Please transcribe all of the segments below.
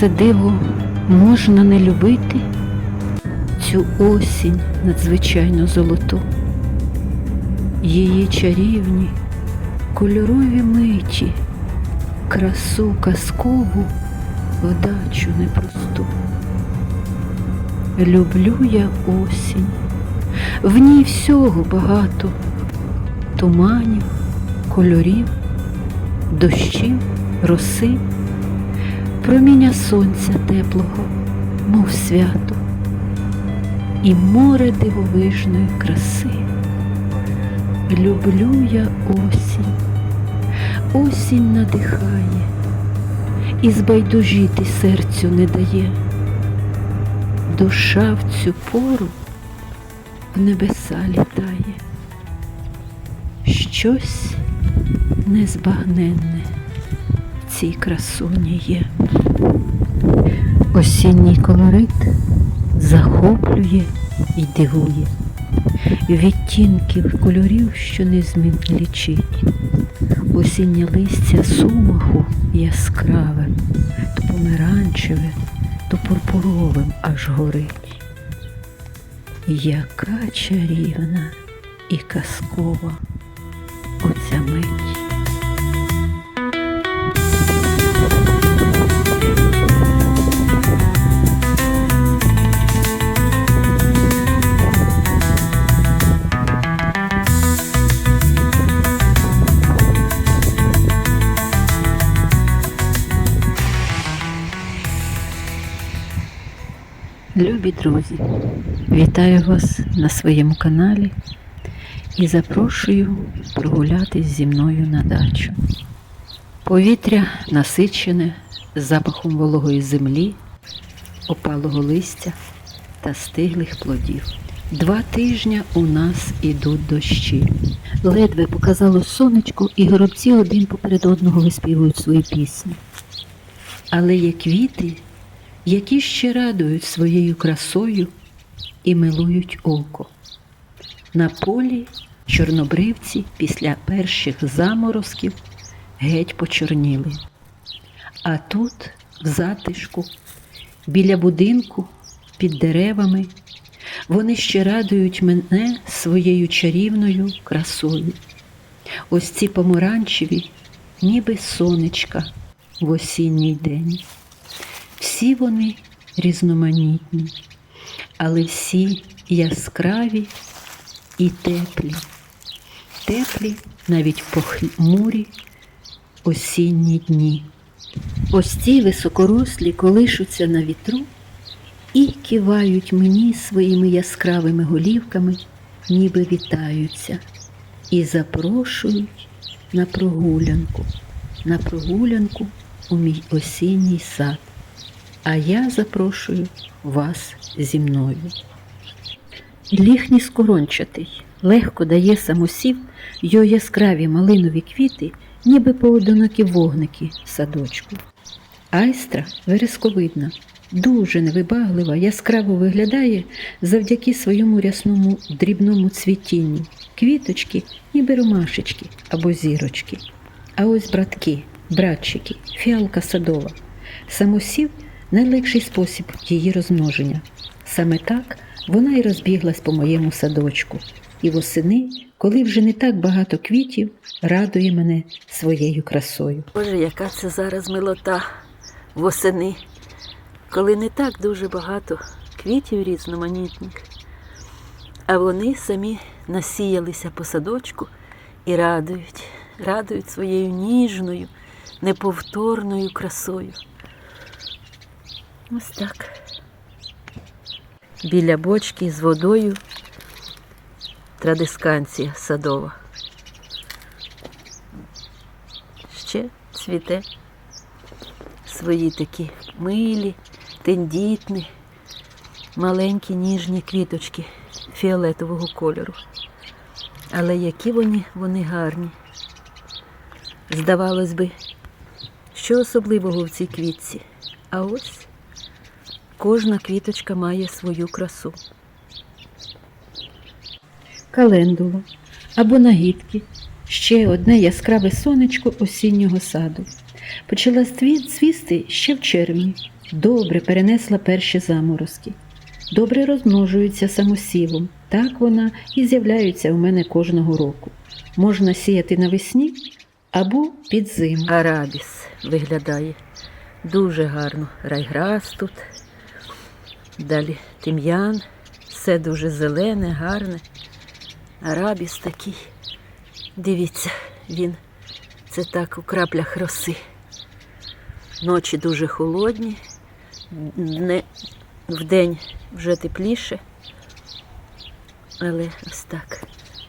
Це диво можна не любити? Цю осінь надзвичайно золоту, її чарівні, кольорові миті, красу казкову, вдачу непросту. Люблю я осінь, в ній всього багато, туманів, кольорів, дощів, роси, проміння сонця теплого, мов свято, і море дивовижної краси. Люблю я осінь, осінь надихає, і збайдужити серцю не дає. Душа в цю пору в небеса літає. Щось незбагненне цій красуні є. Осінній колорит захоплює і дивує. Відтінків кольорів, що не змін лічить. Осіннє листя сумаху яскраве, то помаранчеве, то пурпуровим аж горить. Яка чарівна і казкова оця мить. Любі друзі, вітаю вас на своєму каналі і запрошую прогулятись зі мною на дачу. Повітря насичене запахом вологої землі, опалого листя та стиглих плодів. Два тижня у нас ідуть дощі. Ледве показало сонечко, і горобці один поперед одного виспівують свої пісні. Але є квіти, які ще радують своєю красою і милують око. На полі чорнобривці після перших заморозків геть почорніли. А тут, в затишку, біля будинку, під деревами, вони ще радують мене своєю чарівною красою. Ось ці помаранчеві, ніби сонечка в осінній день. Всі вони різноманітні, але всі яскраві і теплі, теплі навіть похмурі осінні дні. Ось ці високорослі колишуться на вітру і кивають мені своїми яскравими голівками, ніби вітаються, і запрошують на прогулянку, на прогулянку у мій осінній сад а я запрошую вас зі мною. Ліхній скорончатий легко дає самосів його яскраві малинові квіти, ніби поодинокі вогники в садочку. Айстра вересковидна, дуже невибаглива, яскраво виглядає завдяки своєму рясному дрібному цвітінню, квіточки, ніби ромашечки або зірочки. А ось братки, братчики, фіалка садова. Самосів найлегший спосіб її розмноження. Саме так вона і розбіглась по моєму садочку, і восени, коли вже не так багато квітів, радує мене своєю красою. Боже, яка це зараз милота восени, коли не так дуже багато квітів різноманітних, а вони самі насіялися по садочку і радують, радують своєю ніжною, неповторною красою. Ось так. Біля бочки з водою традисканція садова. Ще цвіте свої такі милі, тендітні, маленькі ніжні квіточки фіолетового кольору. Але які вони, вони гарні. Здавалось би, що особливого в цій квітці? А ось кожна квіточка має свою красу. Календула або нагідки ще одне яскраве сонечко осіннього саду. Почала цвісти ще в червні. Добре перенесла перші заморозки. Добре розмножується самосівом. Так вона і з'являється у мене кожного року. Можна сіяти навесні або під зиму. Арабіс виглядає дуже гарно. Райграс тут. Далі тим'ян. Все дуже зелене, гарне. Арабіс такий. Дивіться, він це так у краплях роси. Ночі дуже холодні, вдень вже тепліше. Але ось так.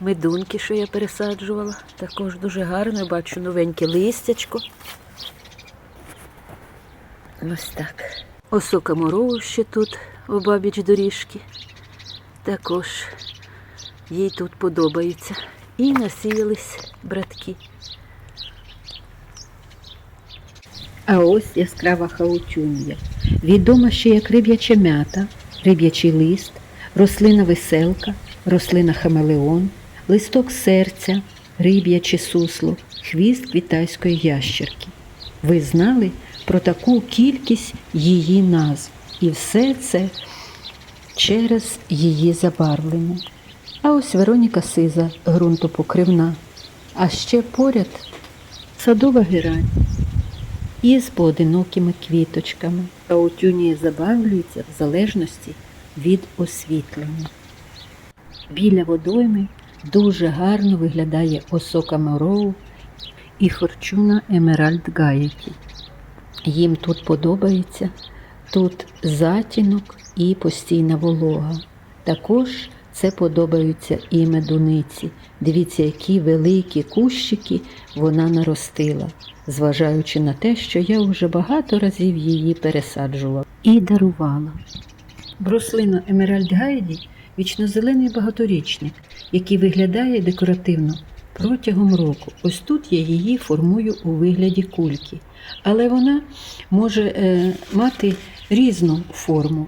Медунки, що я пересаджувала, також дуже гарно. Бачу новеньке листячко. Ось так. Осока морову ще тут обабіч доріжки. Також їй тут подобається. І насіялись братки. А ось яскрава хаутюнія. Відома ще як риб'яча м'ята, риб'ячий лист, рослина веселка, рослина хамелеон, листок серця, риб'яче сусло, хвіст квітайської ящерки. Ви знали про таку кількість її назв, і все це через її забарвлення. А ось Вероніка Сиза, ґрунтопокривна, а ще поряд садова герань із поодинокими квіточками. Аутюнії забавлюються в залежності від освітлення. Біля водойми дуже гарно виглядає осока мороу і форчуна Емеральд Гаєті. Їм тут подобається, тут затінок і постійна волога. Також це подобаються і медуниці. Дивіться, які великі кущики вона наростила, зважаючи на те, що я вже багато разів її пересаджувала і дарувала. Бруслина Емеральд Гайді вічнозелений багаторічник, який виглядає декоративно протягом року. Ось тут я її формую у вигляді кульки, але вона може е, мати різну форму.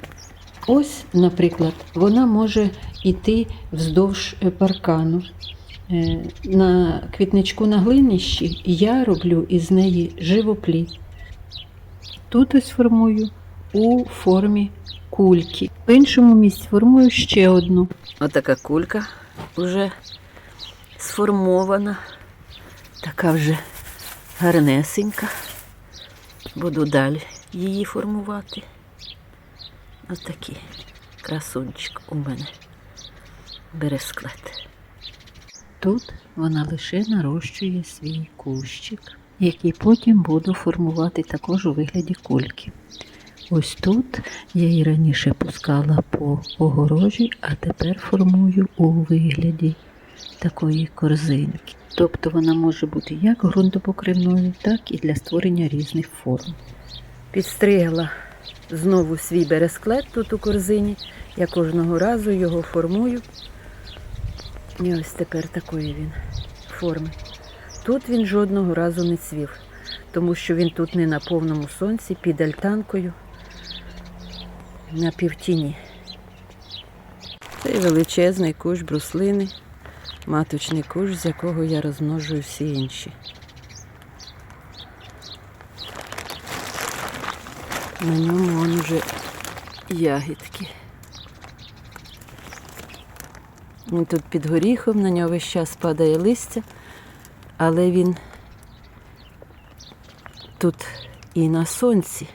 Ось, наприклад, вона може йти вздовж е, паркану. Е, На квітничку на глинищі я роблю із неї живопліт. Тут ось формую у формі кульки. В іншому місці формую ще одну. Отака кулька вже сформована, така вже гарнесенька. Буду далі її формувати. Ось такий красунчик у мене бересклет. Тут вона лише нарощує свій кущик, який потім буду формувати також у вигляді кульки. Ось тут я її раніше пускала по огорожі, а тепер формую у вигляді такої корзинки. Тобто вона може бути як ґрунтопокривною, так і для створення різних форм. Підстригла знову свій бересклет тут у корзині. Я кожного разу його формую. І ось тепер такої він форми. Тут він жодного разу не цвів, тому що він тут не на повному сонці, під альтанкою, на півтіні. Це величезний кущ бруслини, маточний кущ, з якого я розмножую всі інші. На ньому вон уже ягідки. Він тут під горіхом, на нього весь час падає листя, але він тут і на сонці.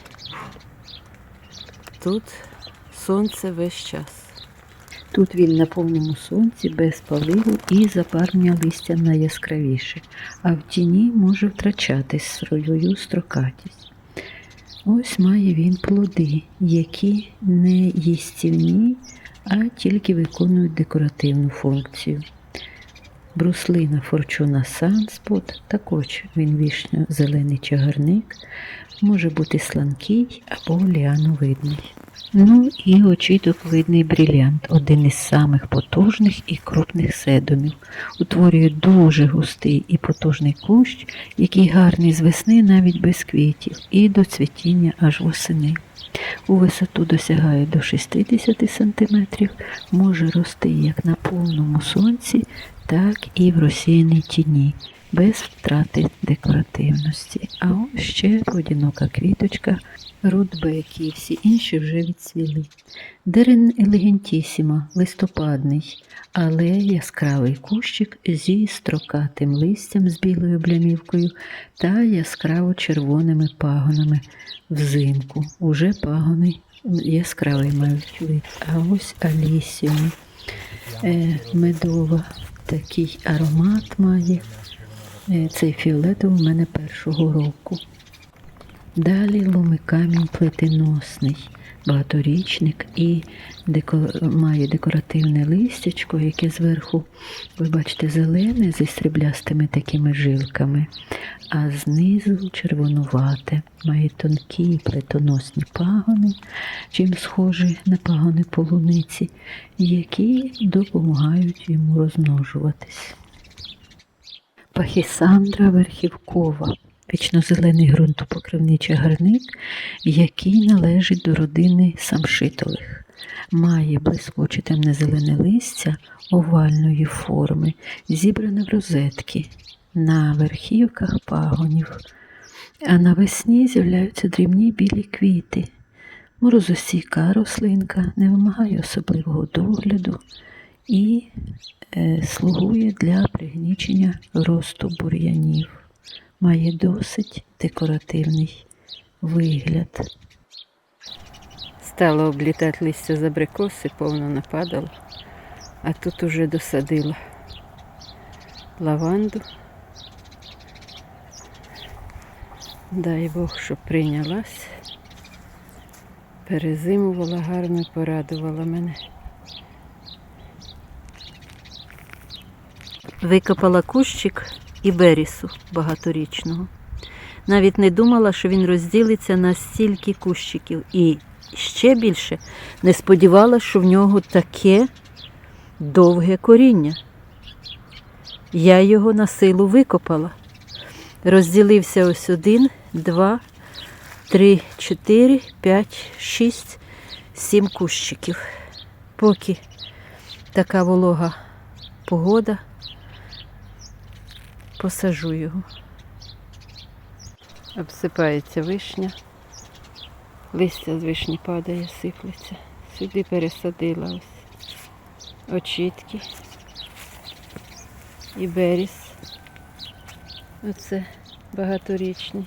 Тут сонце весь час. Тут він на повному сонці, без паливу і запарення листя найяскравіше, а в тіні може втрачати свою строкатість. Ось має він плоди, які не їстівні, а тільки виконують декоративну функцію. Бруслина Форчуна Санспот, також він вішньо-зелений чагарник, може бути сланкий або ліановидний. Ну і очіток видний брилянт, один із самих потужних і крупних седумів. Утворює дуже густий і потужний кущ, який гарний з весни навіть без квітів, і до цвітіння аж восени. У висоту досягає до 60 см, може рости як на повному сонці, так і в розсіяній тіні, без втрати декоративності. А ось ще одинока квіточка рудбеки, всі інші вже відцвіли. Дерен елегантісіма, листопадний, але яскравий кущик зі строкатим листям з білою блямівкою та яскраво червоними пагонами взимку. Уже пагони яскравий мають вид. А ось алісіум е, медова, такий аромат має. Е, Цей фіолетовий у мене першого року. Далі ломи камінь плетеносний, багаторічник і деко... має декоративне листячко, яке зверху, ви бачите, зелене зі сріблястими такими жилками, а знизу червонувате, має тонкі плетоносні пагони, чим схожі на пагони полуниці, які допомагають йому розмножуватись. Пахісандра верхівкова, вічнозелений ґрунтопокривничий гарник, який належить до родини самшитових. Має блискуче темне-зелене листя овальної форми, зібране в розетки на верхівках пагонів, а навесні з'являються дрібні білі квіти. Морозостійка рослинка не вимагає особливого догляду і слугує для пригнічення росту бур'янів. Має досить декоративний вигляд. Стала облітати листя з абрикоси, повно нападало, а тут уже досадила лаванду. Дай Бог, щоб прийнялась. Перезимувала гарно порадувала мене. Викопала кущик і берісу багаторічного. Навіть не думала, що він розділиться на стільки кущиків. І ще більше не сподівалася, що в нього таке довге коріння. Я його на силу викопала. Розділився ось один, два, три, чотири, п'ять, шість, сім кущиків. Поки така волога погода, посажу його. Обсипається вишня. Листя з вишні падає, сиплеться. Сюди пересадила ось очітки і беріс. Оце багаторічний.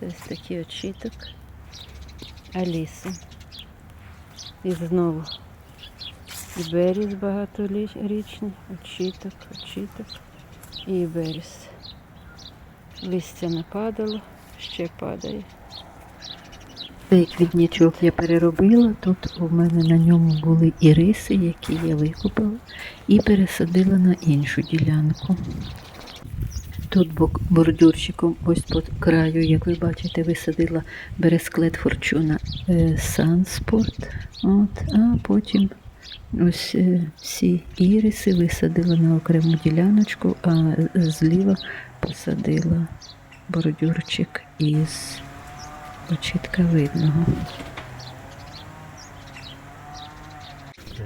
Це ось такий очіток. Алісу. І знову і беріс багаторічний, очіток, очіток і беріс. Листя нападало, ще падає. Цей квітнячок я переробила. Тут у мене на ньому були і риси, які я викопала, і пересадила на іншу ділянку. Тут бордюрчиком, ось по краю, як ви бачите, висадила бересклет форчуна е, Санспорт. От, а потім ось е, всі іриси висадила на окрему діляночку, а зліва посадила бордюрчик із очітка видного.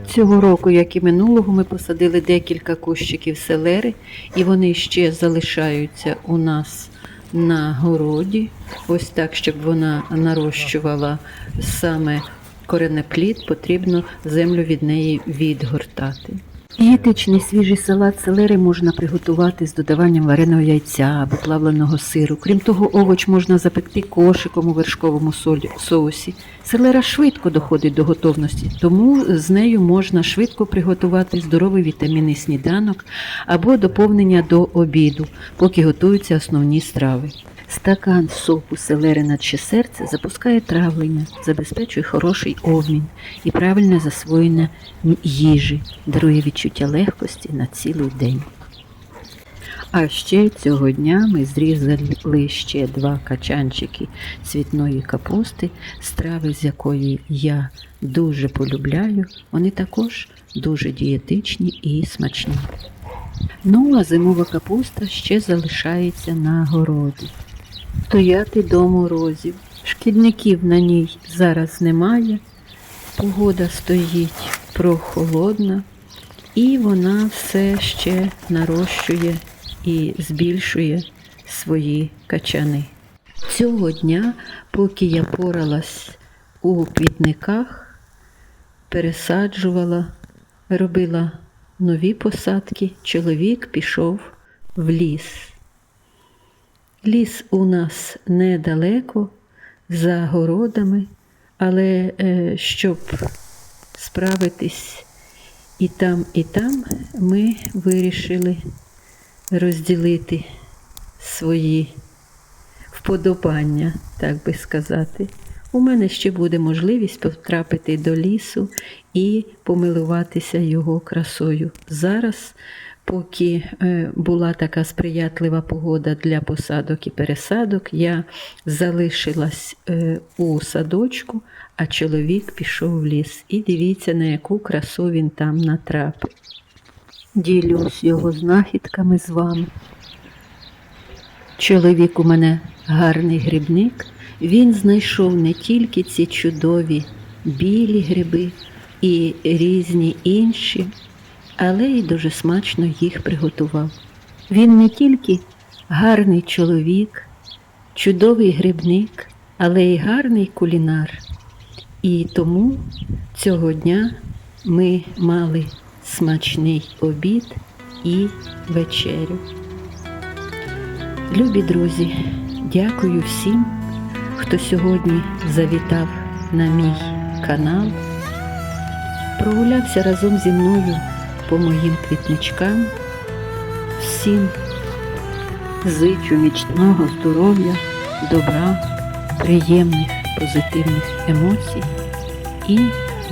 Цього року, як і минулого, ми посадили декілька кущиків селери, і вони ще залишаються у нас на городі. Ось так, щоб вона нарощувала саме коренеплід, потрібно землю від неї відгортати. Дієтичний свіжий салат селери можна приготувати з додаванням вареного яйця або плавленого сиру. Крім того, овоч можна запекти кошиком у вершковому солі- соусі. Селера швидко доходить до готовності, тому з нею можна швидко приготувати здоровий вітамінний сніданок або доповнення до обіду, поки готуються основні страви. Стакан соку селери наче серце запускає травлення, забезпечує хороший обмін і правильне засвоєння їжі, дарує відчуття легкості на цілий день. А ще цього дня ми зрізали ще два качанчики цвітної капусти, страви з якої я дуже полюбляю. Вони також дуже дієтичні і смачні. Ну, а зимова капуста ще залишається на городі. Стояти до морозів. Шкідників на ній зараз немає. Погода стоїть прохолодна. і вона все ще нарощує і збільшує свої качани. Цього дня, поки я поралась у квітниках, пересаджувала, робила нові посадки, чоловік пішов в ліс. Ліс у нас недалеко, за городами, але е, щоб справитись і там, і там, ми вирішили розділити свої вподобання, так би сказати. У мене ще буде можливість потрапити до лісу і помилуватися його красою. Зараз, поки е, була така сприятлива погода для посадок і пересадок, я залишилась е, у садочку, а чоловік пішов в ліс. І дивіться, на яку красу він там натрапив. Ділюсь його знахідками з вами. Чоловік у мене гарний грибник. Він знайшов не тільки ці чудові білі гриби і різні інші, але й дуже смачно їх приготував. Він не тільки гарний чоловік, чудовий грибник, але й гарний кулінар. І тому цього дня ми мали смачний обід і вечерю. Любі друзі, дякую всім, хто сьогодні завітав на мій канал, прогулявся разом зі мною по моїм квітничкам. Всім зичу міцного здоров'я, добра, приємних позитивних емоцій і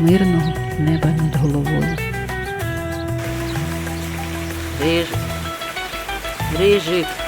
мирного неба над головою. Рижик. Рижик.